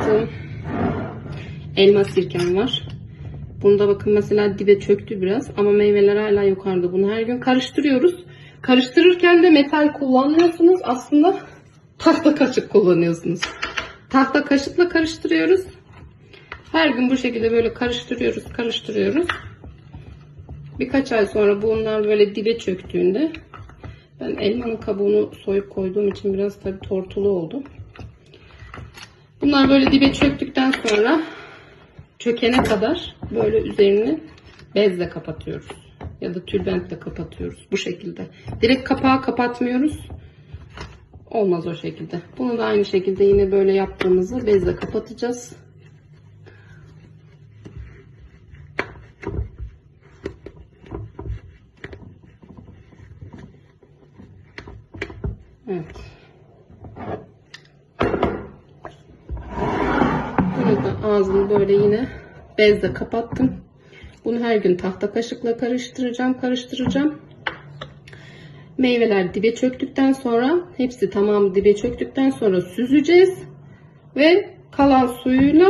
yaptığım elma sirkem var. Bunda bakın mesela dibe çöktü biraz ama meyveler hala yukarıda. Bunu her gün karıştırıyoruz. Karıştırırken de metal kullanmıyorsunuz. Aslında tahta kaşık kullanıyorsunuz. Tahta kaşıkla karıştırıyoruz. Her gün bu şekilde böyle karıştırıyoruz, karıştırıyoruz. Birkaç ay sonra bunlar böyle dibe çöktüğünde ben elmanın kabuğunu soyup koyduğum için biraz tabii tortulu oldu. Bunlar böyle dibe çöktükten sonra çökene kadar böyle üzerini bezle kapatıyoruz. Ya da tülbentle kapatıyoruz. Bu şekilde. Direkt kapağı kapatmıyoruz. Olmaz o şekilde. Bunu da aynı şekilde yine böyle yaptığımızda bezle kapatacağız. Evet. Da ağzını böyle yine bezle kapattım. Bunu her gün tahta kaşıkla karıştıracağım, karıştıracağım. Meyveler dibe çöktükten sonra, hepsi tamamı dibe çöktükten sonra süzeceğiz. Ve kalan suyuyla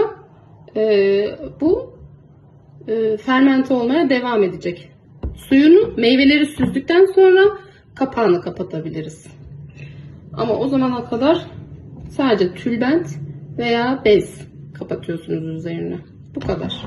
e, bu e, fermente olmaya devam edecek. Suyunu meyveleri süzdükten sonra kapağını kapatabiliriz. Ama o zamana kadar sadece tülbent veya bez kapatıyorsunuz üzerine. Bu kadar.